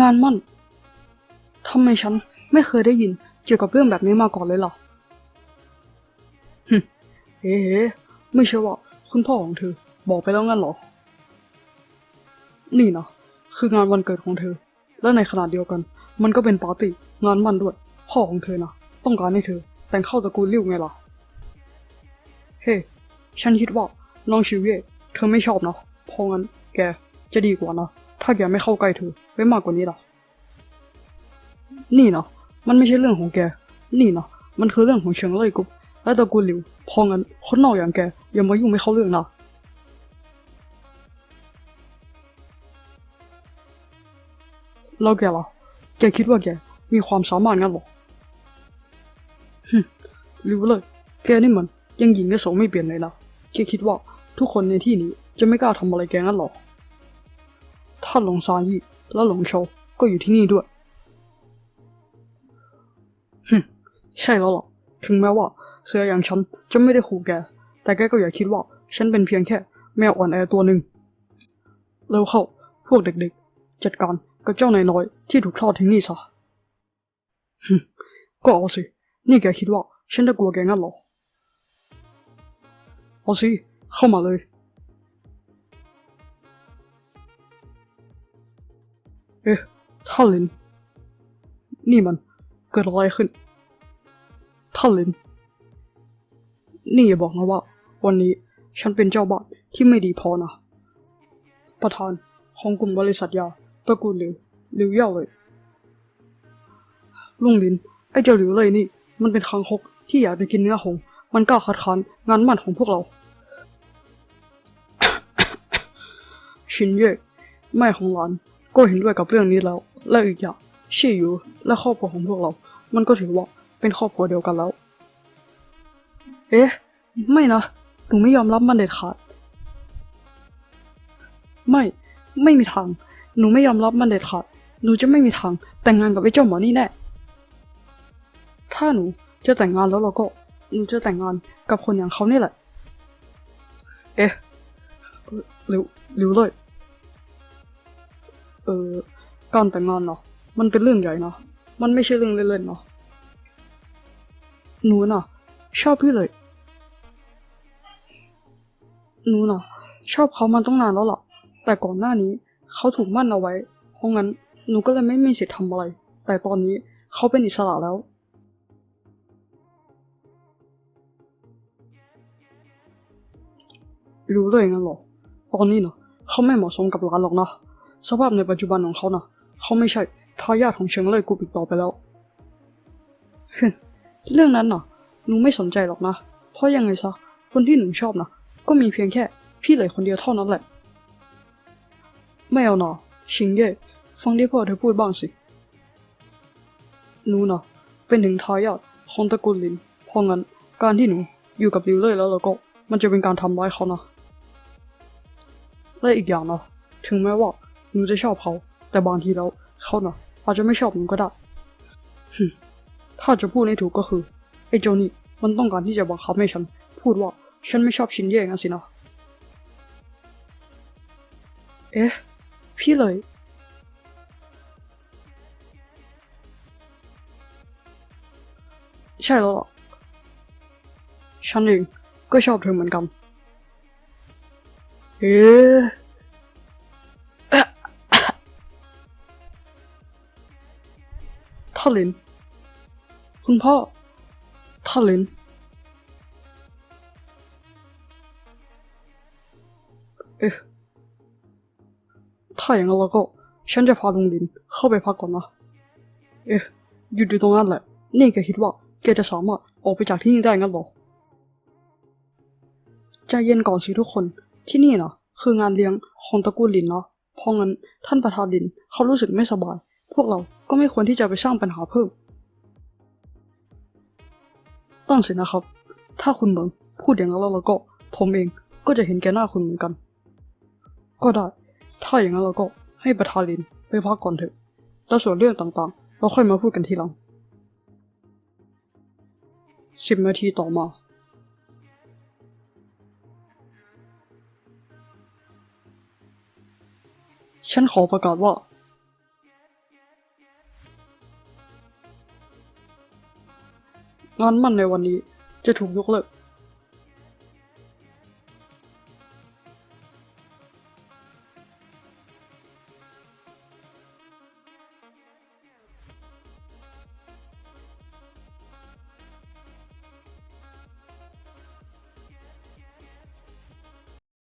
งานมั่นทำไมฉันไม่เคยได้ยินเกี่ยวกับเรื่องแบบนี้มาก่อนเลยล่ะฮึเอ๊ะไม่ใช่ว่าคุณพ่อของเธอ บอกไปแล้วงั้นหรอ นี่นะคืองานวันเกิดของเธอ และในขณะเดียวกัน มันก็เป็นปาร์ตี้งานมั่นด้วย พ่อของเธอนะต้องการให้เธอ แต่งเข้าตระกูลลิ่วไงล่ะ เฮ้ ฉันคิดว่าน้องชิวเย่เธอไม่ชอบนะเพราะงั้นแกจะดีกว่านะ ถ้าแกไม่เข้าใกล้เธอไว้มากกว่านี้ล่ะนี่นะมันไม่ใช่เรื่องของแก นี่นะมันคือเรื่องของเฉิงเล่ยกุ๊บและตระกูลหลิวพราะงั้นคนนอกอย่างแกอย่ามายุ่งไม่เข้าเรื่องนะแล้วแกล่ะ แกคิดว่าแกมีความสามารถงั้นหรอฮึรู้เลย แกนี่มันยังหญิงกับโสไม่เปลี่ยนเลยนะแกคิดว่าทุกคนในที่นี้จะไม่กล้าทำอะไรแกงั้นหรอ ถ้าหลงซายี่และหลงโชวก็อยู่ที่นี่ด้วยฮึใช่แล้วล่ะถึงแม้ว่าเสืออย่างฉันจะไม่ได้ขู่แก แต่แกก็อย่าคิดว่า ฉันเป็นเพียงแค่ แมวอ่อนแอตัวหนึ่งเร็วเข้า พวกเด็กๆ จัดการกับเจ้านายน้อยที่ถูกทอดทิ้งนี่ซะฮึก็เอาสิ นี่แกคิดว่า ฉันจะกลัวแกงั้นหรอ เอาสิ เข้ามาเลย เอ๊ะท่านลิน นี่มันเกิดอะไรขึ้น ท่านลิน นี่อย่าบอกนะว่า วันนี้ฉันเป็นเจ้าบ้านที่ไม่ดีพอนะ ประธานของกลุ่มบริษัทยาตระกูลหลิวหลิวเย่าเลยลุงลิน ไอ้เจ้าหลิวเลยนี่ มันเป็นคางคกที่อยากไปกินเนื้อหง มันกล้าคัดค้านงานมั่นของพวกเรา ชินเย่แม่ของหลาน ก็เห็นด้วยกับเรื่องนี้แล้ว และอีกอย่างชี่อยู่และครอบครัวของพวกเรา มันก็ถือว่าเป็นครอบครัวเดียวกันแล้ว เอ๊ะ ไม่นะ หนูไม่ยอมรับมันเด็ดขาด ไม่ ไม่มีทาง หนูไม่ยอมรับมันเด็ดขาด หนูจะไม่มีทาง แต่งงานกับไอ้เจ้าหมอนี่แน่ ถ้าหนูจะแต่งงานแล้วเราก็ หนูจะแต่งงานกับคนอย่างเขานี่แหละ เอ๊ะหรือหรือเลย เออการแต่งงานเนาะมันเป็นเรื่องใหญ่เนาะมันไม่ใช่เรื่องเล่นๆเนาะหนูน่ะ ชอบพี่เลยหนูน่ะ ชอบเขามาตั้งนานแล้วล่ะแต่ก่อนหน้านี้เขาถูกมั่นเอาไว้ เพราะงั้นหนูก็เลยไม่มีสิทธิ์ทำอะไร แต่ตอนนี้เขาเป็นอิสระแล้ว รู้เลยงั้นหรอ ตอนนี้เนาะเขาไม่เหมาะสมกับร้านหรอกนะ สภาพในปัจจุบันของเขานะเขาไม่ใช่ทายาทของเชิงเล่ยกูอีกต่อไปแล้ว เรื่องนั้นน่ะหนูไม่สนใจหรอกนะ เพราะยังไงซะ คนที่หนูชอบนะก็มีเพียงแค่พี่เหลยคนเดียวเท่านั้นแหละ ไม่เอาหนอชิงเย่ฟังที่พ่อเธอพูดบ้างสิหนูนะเป็นถึงทายาทของตระกูลลิน เพราะงั้นการที่หนูอยู่กับลิวเล่ยแล้วเราก็มันจะเป็นการทำร้ายเขานะและอีกอย่างนะถึงแม้ว่า หนูจะชอบเขา แต่บางทีแล้วเขาเนาะอาจจะไม่ชอบหนูก็ได้หึถ้าจะพูดให้ถูกก็คือไอ้เจ้านี่มันต้องการที่จะบังคับให้ฉัน พูดว่าฉันไม่ชอบชินเย่งั้นสินะเอ๊ะ พี่เลย ใช่แล้วฉันเองก็ชอบเธอเหมือนกัน เอ๊ะ ท่าลิน คุณพ่อท่าลิน เอ๊ะถ้าอย่างนั้นเราก็ ฉันจะพาลุงลินเข้าไปพักก่อนนะ เอ๊ะยุดอยู่ตรงนั้นแหละ นี่แกคิดว่าแกจะสามารถออกไปจากที่นี่ได้งั้นหรอ ใจเย็นก่อนสิทุกคน ที่นี่เนาะคืองานเลี้ยงของตระกูลลินเนาะเพราะงั้นท่านประธานลินเขารู้สึกไม่สบาย พวกเราก็ไม่ควรที่จะไปสร้างปัญหาเพิ่ม ตั้งสินะครับ ถ้าคุณเหมิงพูดอย่างนั้นแล้วเราก็ ผมเองก็จะเห็นแกหน้าคุณเหมือนกัน ก็ได้ ถ้าอย่างนั้นเราก็ให้ประธานลินไปพักก่อนเถอะแล้วส่วนเรื่องต่างๆ เราค่อยมาพูดกันทีหลังสิบนาทีต่อมาฉันขอประกาศว่า งานมั่นในวันนี้จะถูกยกเลิก